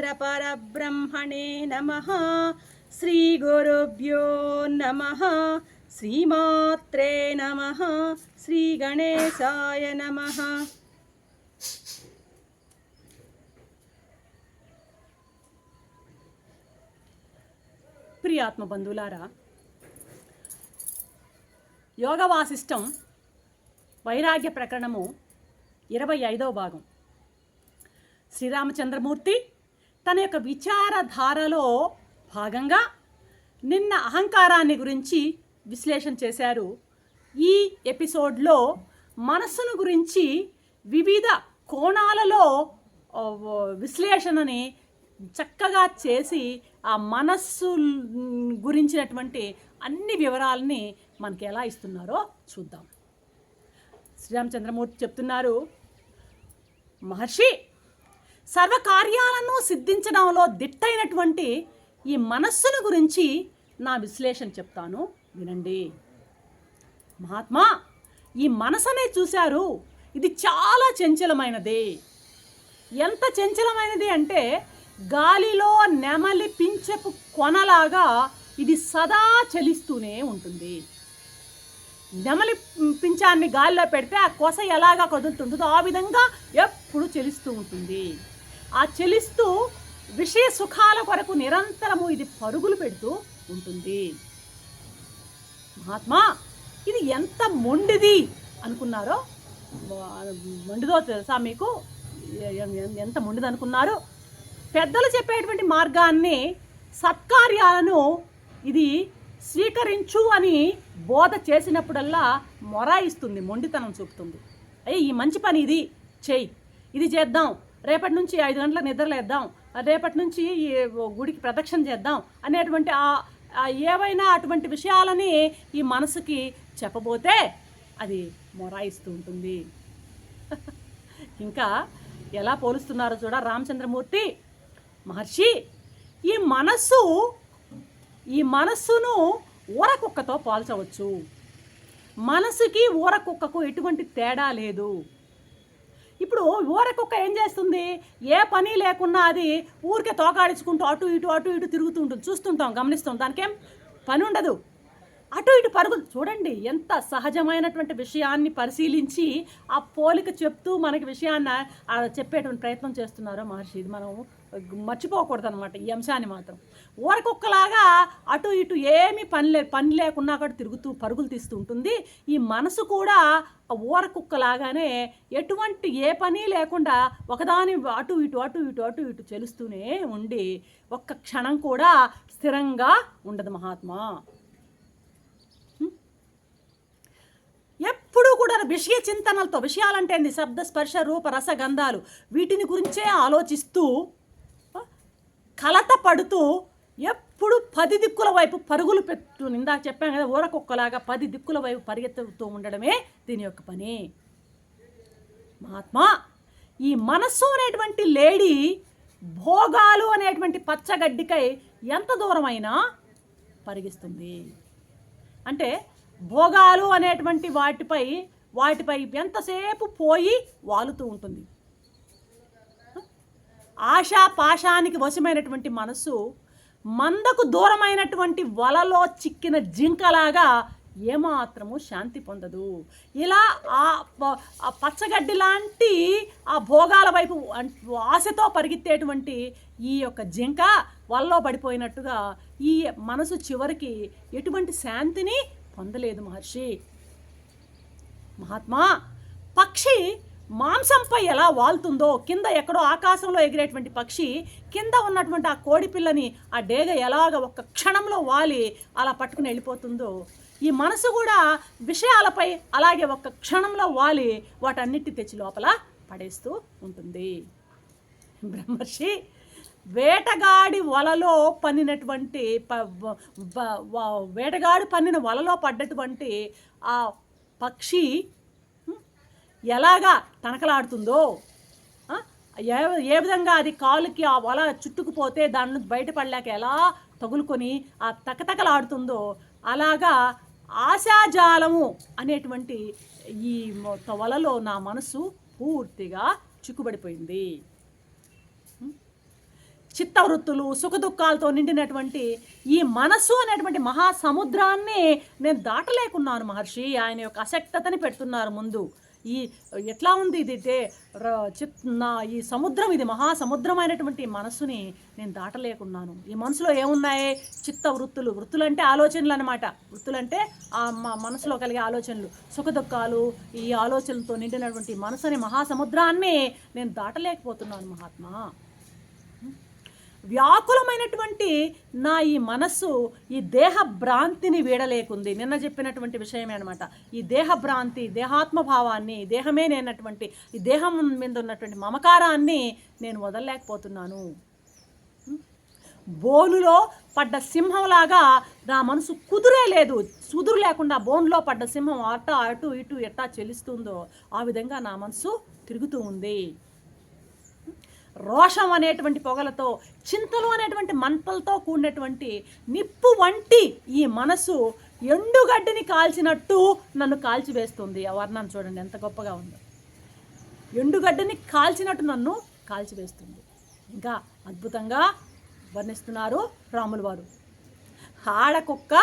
श्रीरामचन्द्रपरब्रह्मणे नमः श्रीगुरुभ्यो नमः श्रीमात्रे नमः श्रीगणेशाय नमः ప్రియాత్మ బంధువులారా యోగ వాసిష్టం వైరాగ్య ప్రకరణము ఇరవై ఐదవ భాగం శ్రీరామచంద్రమూర్తి తన యొక్క విచారధారలో భాగంగా నిన్న అహంకారాన్ని గురించి విశ్లేషణ చేశారు. ఈ ఎపిసోడ్లో మనస్సును గురించి వివిధ కోణాలలో విశ్లేషణని చక్కగా చేసి ఆ మనస్సు గురించినటువంటి అన్ని వివరాలని మనకి ఎలా ఇస్తున్నారో చూద్దాం. శ్రీరామచంద్రమూర్తి చెప్తున్నారు మహర్షి సర్వకార్యాలను సిద్ధించడంలో దిట్టైనటువంటి ఈ మనస్సును గురించి నా విశ్లేషణ చెప్తాను. వినండి. మహాత్మా ఈ మనసనే చూశారు. ఇది చాలా చంచలమైనది. ఎంత చంచలమైనది అంటే గాలిలో నెమలి పించపు కొనలాగా ఇది సదా చలిస్తూనే ఉంటుంది. నెమలి పించాన్ని గాలిలో పెడితే ఆ కొస ఎలాగా కదులుతుంటుందో ఆ విధంగా ఎప్పుడు చెలిస్తూ ఉంటుంది. ఆ చెలిస్తూ విషయ సుఖాల కొరకు నిరంతరము ఇది పరుగులు పెడుతూ ఉంటుంది. మహాత్మా ఇది ఎంత మొండిది అనుకున్నారో? మొండిదో తెలుసా మీకు? ఎంత మొండిది అనుకున్నారో? పెద్దలు చెప్పేటువంటి మార్గాన్ని సత్కార్యాలను ఇది స్వీకరించు అని బోధ చేసినప్పుడల్లా మొరాయిస్తుంది మొండితనం చూపుతుంది. అయ్యి ఈ మంచి పని ఇది. చేయి ఇది చేద్దాం. రేపటి నుంచి ఐదు గంటలకు నిద్రలేద్దాం రేపటి నుంచి ఈ గుడికి ప్రదక్షిణ చేద్దాం అనేటువంటి ఆ ఆ ఏవైనా అటువంటి విషయాలని ఈ మనసుకి చెప్పబోతే అది మొరాయిస్తూ ఉంటుంది. ఇంకా ఎలా పోలుస్తున్నారో చూడ రామచంద్రమూర్తి మహర్షి ఈ మనస్సు ఈ మనస్సును ఊరకుక్కతో పోల్చవచ్చు. మనసుకి ఊరకుక్కకు ఎటువంటి తేడా లేదు. ఇప్పుడు ఊరకొక్క ఏం చేస్తుంది? ఏ పని లేకున్నా అది ఊరికే తోకాడించుకుంటూ అటు ఇటు అటు ఇటు తిరుగుతూ ఉంటుంది. చూస్తుంటాం గమనిస్తాం దానికేం పని ఉండదు. అటు ఇటు పరుగులు. చూడండి ఎంత సహజమైనటువంటి విషయాన్ని పరిశీలించి ఆ పోలిక చెప్తూ మనకి విషయాన్ని చెప్పేటువంటి ప్రయత్నం చేస్తున్నారో మహర్షి. ఇది మనం మర్చిపోకూడదు అనమాట ఈ అంశాన్ని మాత్రం. ఊరకొక్కలాగా అటు ఇటు ఏమీ పని లే పని లేకున్నా కూడా తిరుగుతూ పరుగులు తీస్తూ ఉంటుంది. ఈ మనసు కూడా ఊరకుక్కలాగానే ఎటువంటి ఏ పని లేకుండా ఒకదాని అటు ఇటు అటు ఇటు అటు ఇటు చెలుస్తూనే ఉండి ఒక్క క్షణం కూడా స్థిరంగా ఉండదు మహాత్మా. ఎప్పుడూ విషయ చింతనలతో విషయాలంటే ఏంది శబ్ద స్పర్శ రూప రస గంధాలు వీటిని గురించే ఆలోచిస్తూ కలత పడుతూ ఎప్పుడు పది దిక్కుల వైపు పరుగులు పెట్టు ఇందాక చెప్పాను కదా ఊరకొక్కలాగా పది దిక్కుల వైపు పరిగెత్తుతూ ఉండడమే దీని యొక్క పని. మహాత్మా ఈ మనస్సు అనేటువంటి లేడీ భోగాలు అనేటువంటి పచ్చగడ్డికై ఎంత దూరమైనా పరిగిస్తుంది. అంటే భోగాలు అనేటువంటి వాటిపై వాటిపై ఎంతసేపు పోయి వాలుతూ ఉంటుంది. ఆశా పాశానికి వశమైనటువంటి మనసు మందకు దూరమైనటువంటి వలలో చిక్కిన జింకలాగా ఏమాత్రము శాంతి పొందదు. ఇలా ఆ పచ్చగడ్డి లాంటి ఆ భోగాల వైపు ఆశతో పరిగెత్తేటువంటి ఈ యొక్క జింక వలలో పడిపోయినట్టుగా ఈ మనసు చివరికి ఎటువంటి శాంతిని పొందలేదు మహర్షి. మహాత్మా పక్షి మాంసంపై ఎలా వాలుతుందో కింద ఎక్కడో ఆకాశంలో ఎగిరేటువంటి పక్షి కింద ఉన్నటువంటి ఆ కోడి పిల్లని ఆ డేగ ఎలాగ ఒక్క క్షణంలో వాలి అలా పట్టుకుని వెళ్ళిపోతుందో. ఈ మనసు కూడా విషయాలపై అలాగే ఒక్క క్షణంలో వాలి వాటన్నిటి తెచ్చి లోపల పడేస్తూ ఉంటుంది. బ్రహ్మర్షి వేటగాడి వలలో పన్నినటువంటి ప- వేటగాడి పన్నిన వలలో పడ్డటువంటి ఆ పక్షి ఎలాగా తనకలాడుతుందో ఏ ఏ విధంగా అది కాలుకి ఆ వల చుట్టుకుపోతే దాన్ని బయటపడలేక ఎలా తగులుకొని ఆ తకతకలాడుతుందో అలాగా ఆశాజాలము అనేటువంటి ఈ వలలో నా మనసు పూర్తిగా చిక్కుబడిపోయింది. చిత్తవృత్తులు సుఖదుఖాలతో నిండినటువంటి ఈ మనస్సు అనేటువంటి మహాసముద్రాన్ని నేను దాటలేకున్నాను మహర్షి. ఆయన యొక్క అసక్తతని పెడుతున్నారు ముందు. ఈ ఎట్లా ఉంది ఇది? చిత్ నా ఈ సముద్రం ఇది మహాసముద్రమైనటువంటి మనస్సుని నేను దాటలేకున్నాను. ఈ మనసులో ఏమున్నాయి? చిత్త వృత్తులు. వృత్తులు అంటే ఆలోచనలు అనమాట వృత్తులు అంటే ఆ మనసులో కలిగే ఆలోచనలు. సుఖదుఖాలు ఈ ఆలోచనలతో నిండినటువంటి మనసు అనే మహాసముద్రాన్ని నేను దాటలేకపోతున్నాను మహాత్మా. వ్యాకులమైనటువంటి నా ఈ మనస్సు ఈ దేహ భ్రాంతిని వీడలేకుంది. నిన్న చెప్పినటువంటి విషయమే అనమాట ఈ దేహ భ్రాంతి దేహమే నేనటువంటి ఈ దేహం మీద ఉన్నటువంటి మమకారాన్ని నేను వదలలేకపోతున్నాను. బోనులో పడ్డ సింహంలాగా నా మనసు కుదురే లేదు. కుదురు లేకుండా బోన్లో పడ్డ సింహం అట అటు ఇటు ఎట్టా చెల్లిస్తుందో ఆ విధంగా నా మనసు తిరుగుతూ ఉంది. రోషం అనేటువంటి పొగలతో చింతలు అనేటువంటి మంటలతో కూడినటువంటి నిప్పు వంటి ఈ మనసు ఎండుగడ్డిని కాల్చినట్టు నన్ను కాల్చివేస్తుంది. ఆ వర్ణం చూడండి ఎంత గొప్పగా ఉందో. ఎండుగడ్డని కాల్చినట్టు నన్ను కాల్చివేస్తుంది. ఇంకా అద్భుతంగా వర్ణిస్తున్నారు రాములు వారు ఆడకుక్క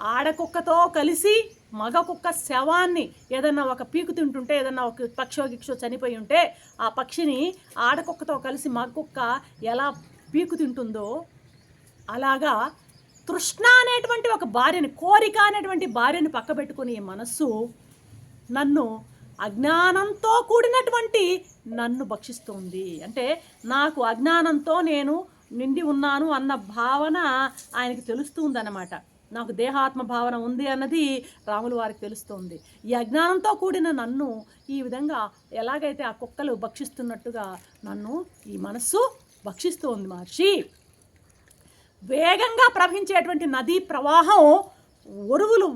ఆడకుక్కతో కలిసి మగ కుక్క శవాన్ని ఏదన్నా ఒక పీకు తింటుంటే ఏదన్నా ఒక పక్షో గిక్షో చనిపోయి ఉంటే ఆ పక్షిని ఆడకుక్కతో కలిసి మగ కుక్క ఎలా పీకు తింటుందో అలాగా తృష్ణ అనేటువంటి ఒక భార్యని కోరిక అనేటువంటి భార్యని పక్కబెట్టుకుని ఈ మనస్సు నన్ను అజ్ఞానంతో కూడినటువంటి నన్ను భక్షిస్తుంది. అంటే నాకు అజ్ఞానంతో నేను నిండి ఉన్నాను అన్న భావన ఆయనకి తెలుస్తుందన్నమాట. నాకు దేహాత్మ భావన ఉంది అన్నది రాముల వారికి తెలుస్తోంది. ఈ అజ్ఞానంతో కూడిన నన్ను ఈ విధంగా ఎలాగైతే ఆ కుక్కలు భక్షిస్తున్నట్టుగా నన్ను ఈ మనస్సు భక్షిస్తోంది మహర్షి. వేగంగా ప్రవహించేటువంటి నదీ ప్రవాహం ఒరువులు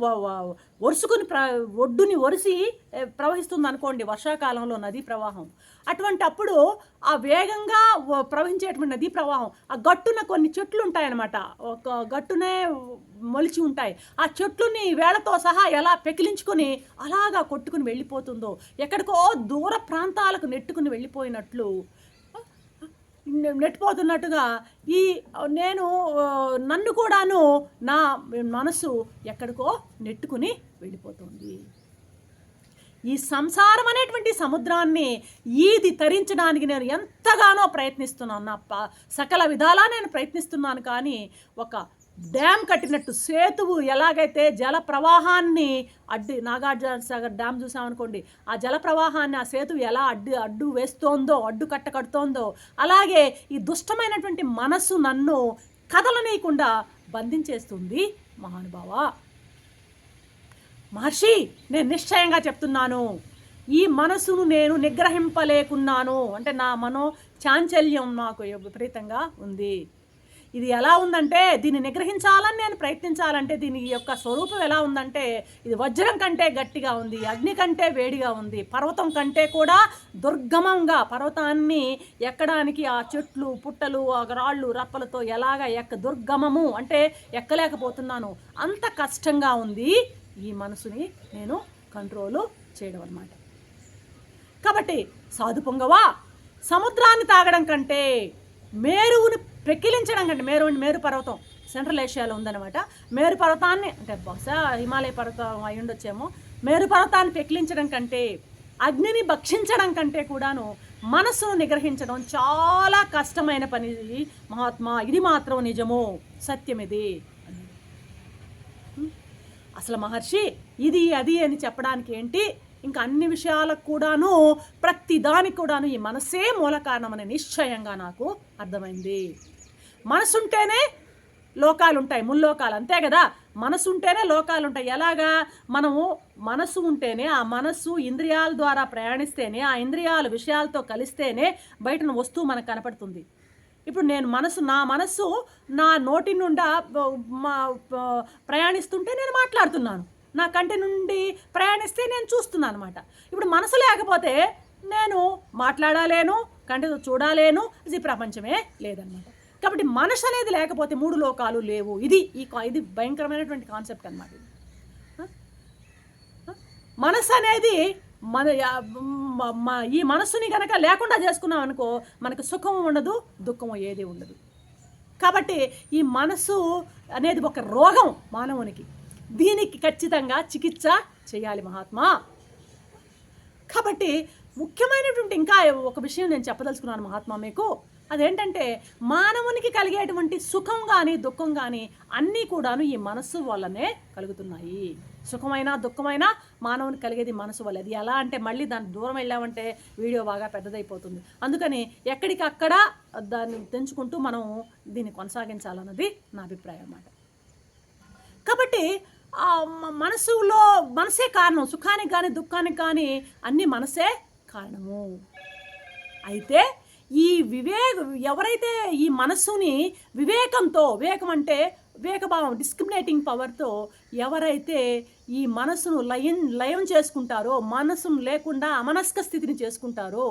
ఒరుసుకుని ప్ర ఒడ్డుని ఒరిసి ప్రవహిస్తుంది అనుకోండి వర్షాకాలంలో నదీ ప్రవాహం. అటువంటి అప్పుడు ఆ వేగంగా ప్రవహించేటువంటి నదీ ప్రవాహం. ఆ గట్టున కొన్ని చెట్లు ఉంటాయన్నమాట. ఒక గట్టునే మొలిచి ఉంటాయి. ఆ చెట్లుని వేళతో సహా ఎలా పెకిలించుకొని అలాగా కొట్టుకుని వెళ్ళిపోతుందో ఎక్కడికో దూర ప్రాంతాలకు నెట్టుకుని వెళ్ళిపోయినట్లు నెట్టిపోతున్నట్టుగా ఈ నేను నన్ను కూడాను నా మనసు ఎక్కడికో నెట్టుకుని వెళ్ళిపోతుంది. ఈ సంసారం అనేటువంటి సముద్రాన్ని ఈది తరించడానికి నేను ఎంతగానో ప్రయత్నిస్తున్నాను నా ప సకల విధాలా నేను ప్రయత్నిస్తున్నాను కానీ ఒక డ్యామ్ కట్టినట్టు సేతువు ఎలాగైతే జల ప్రవాహాన్ని అడ్డు నాగార్జున సాగర్ డ్యామ్ చూసామనుకోండి ఆ జల ప్రవాహాన్ని ఆ సేతువు ఎలా అడ్డు అడ్డు వేస్తోందో అడ్డు కట్ట కడుతోందో అలాగే ఈ దుష్టమైనటువంటి మనస్సు నన్ను కదలనీయకుండా బంధించేస్తుంది మహానుభావ. మహర్షి నేను నిశ్చయంగా చెప్తున్నాను ఈ మనసును నేను నిగ్రహింపలేకున్నాను. అంటే నా మనో చాంచల్యం నాకు విపరీతంగా ఉంది. ఇది ఎలా ఉందంటే దీన్ని నిగ్రహించాలని నేను ప్రయత్నించాలంటే దీని యొక్క స్వరూపం ఎలా ఉందంటే ఇది వజ్రం కంటే గట్టిగా ఉంది అగ్ని కంటే వేడిగా ఉంది పర్వతం కంటే కూడా దుర్గమంగా పర్వతాన్ని ఎక్కడానికి ఆ చెట్లు పుట్టలు ఆ రాళ్ళు రప్పలతో ఎలాగ ఎక్క దుర్గమము అంటే ఎక్కలేకపోతున్నాను. అంత కష్టంగా ఉంది ఈ మనసుని నేను కంట్రోలు చేయడం అనమాట కాబట్టి సాధు పొంగవా సముద్రాన్ని తాగడం కంటే మేరువుని ప్రకిలించడం కంటే మేరు మేరు పర్వతం సెంట్రల్ ఏషియాలో ఉందన్నమాట. మేరు పర్వతాన్ని అంటే బహుశా హిమాలయ పర్వతం అయి ఉండొచ్చేమో. మేరు పర్వతాన్ని పెక్కిలించడం కంటే అగ్నిని భక్షించడం కంటే కూడాను మనస్సును నిగ్రహించడం చాలా కష్టమైన పని మహాత్మా ఇది మాత్రం నిజము. సత్యం ఇది అసలు మహర్షి ఇది అది అని చెప్పడానికి ఏంటి? ఇంకా అన్ని విషయాలకు కూడాను ప్రతి దానికి కూడాను ఈ మనసే మూల కారణమని నిశ్చయంగా నాకు అర్థమైంది. మనసుంటేనే లోకాలు ఉంటాయి ముల్లోకాలు. అంతే కదా? మనసు ఉంటేనే లోకాలు ఉంటాయి ఎలాగా? మనము మనసు ఉంటేనే ఆ మనస్సు ఇంద్రియాల ద్వారా ప్రయాణిస్తేనే ఆ ఇంద్రియాల విషయాలతో కలిస్తేనే బయటన వస్తువు మనకు కనపడుతుంది. ఇప్పుడు నేను మనసు నా మనసు నా నోటి నుండా ప్రయాణిస్తుంటే నేను మాట్లాడుతున్నాను. నా కంటి నుండి ప్రయాణిస్తే నేను చూస్తున్నాను అనమాట ఇప్పుడు మనసు లేకపోతే నేను మాట్లాడలేను కంటితో చూడలేను ఇది ప్రపంచమే లేదనమాట కాబట్టి మనసు అనేది లేకపోతే మూడు లోకాలు లేవు. ఇది ఈ కా- ఇది భయంకరమైనటువంటి కాన్సెప్ట్ అనమాట మనసు అనేది మన ఈ మనస్సుని కనుక లేకుండా చేసుకున్నాం అనుకో మనకు సుఖం ఉండదు దుఃఖం ఏది ఉండదు. కాబట్టి ఈ మనసు అనేది ఒక రోగం మానవునికి. దీనికి ఖచ్చితంగా చికిత్స చేయాలి మహాత్మా. కాబట్టి ముఖ్యమైనటువంటి ఇంకా ఒక విషయం నేను చెప్పదలుచుకున్నాను మహాత్మా మీకు. అదేంటంటే మానవునికి కలిగేటువంటి సుఖం కానీ దుఃఖం కానీ అన్నీ కూడాను ఈ మనస్సు వల్లనే కలుగుతున్నాయి. సుఖమైనా దుఃఖమైనా మానవునికి కలిగేది మనసు వల్ల. అది ఎలా అంటే మళ్ళీ దాన్ని దూరం వెళ్ళామంటే వీడియో బాగా పెద్దదైపోతుంది. అందుకని ఎక్కడికక్కడ దాన్ని తెంచుకుంటూ మనం దీన్ని కొనసాగించాలన్నది నా అభిప్రాయం అన్నమాట. కాబట్టి మనసులో మనసే కారణం. సుఖానికి కానీ దుఃఖానికి కానీ అన్ని మనసే కారణము. అయితే ఈ వివేక ఎవరైతే ఈ మనస్సుని వివేకంతో వివేకం అంటే వివేకభావం డిస్క్రిమినేటింగ్ పవర్తో ఎవరైతే ఈ మనసును లయం లయం చేసుకుంటారో మనసును లేకుండా అమనస్క స్థితిని చేసుకుంటారో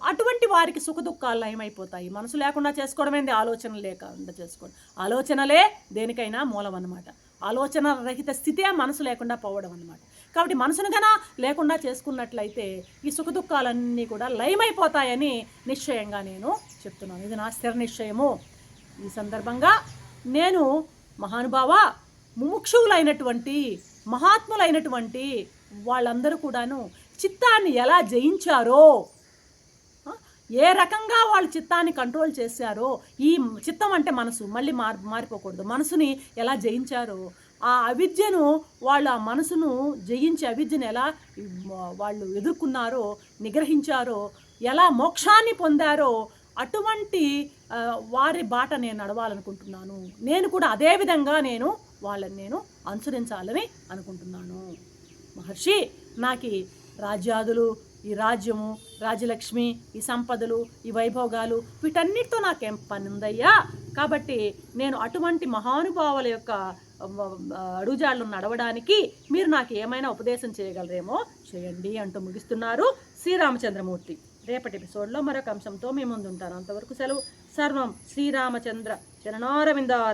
అటువంటి వారికి సుఖ దుఃఖాలు లయమైపోతాయి. మనసు లేకుండా చేసుకోవడం ఏంది ఆలోచన లేకుండా చేసుకోవడం. ఆలోచనలే దేనికైనా మూలం అన్నమాట ఆలోచన రహిత స్థితే మనసు లేకుండా పోవడం అనమాట కాబట్టి మనసును గన లేకుండా చేసుకున్నట్లయితే ఈ సుఖదుఖాలన్నీ కూడా లయమైపోతాయని నిశ్చయంగా నేను చెప్తున్నాను. ఇది నా స్థిర నిశ్చయము. ఈ సందర్భంగా నేను మహానుభావ ముముక్షువులైనటువంటి మహాత్ములైనటువంటి వాళ్ళందరూ కూడాను చిత్తాన్ని ఎలా జయించారో ఏ రకంగా వాళ్ళు చిత్తాన్ని కంట్రోల్ చేశారో ఈ చిత్తం అంటే మనసు మళ్ళీ మార్ మారిపోకూడదు. మనసుని ఎలా జయించారో ఆ అవిద్యను వాళ్ళు ఆ మనసును జయించి అవిద్యను ఎలా వాళ్ళు ఎదుర్కొన్నారో నిగ్రహించారో ఎలా మోక్షాన్ని పొందారో అటువంటి వారి బాట నేను నడవాలనుకుంటున్నాను. నేను కూడా అదే విధంగా నేను వాళ్ళని నేను అనుసరించాలని అనుకుంటున్నాను. మహర్షి నాకు రాజ్యాదులు ఈ రాజ్యము రాజ్యలక్ష్మి ఈ సంపదలు ఈ వైభోగాలు వీటన్నిటితో నాకేం పని ఉందయ్యా కాబట్టి నేను అటువంటి మహానుభావుల యొక్క ఆ, నడవడానికి మీరు నాకు ఏమైనా ఉపదేశం చేయగలరేమో? చేయండి అంటూ ముగిస్తున్నారు శ్రీరామచంద్రమూర్తి. రేపటి ఎపిసోడ్లో మరొక అంశంతో మీ ముందు అంతవరకు సెలవు. సర్వం శ్రీరామచంద్ర. చరణారవిందార్పణ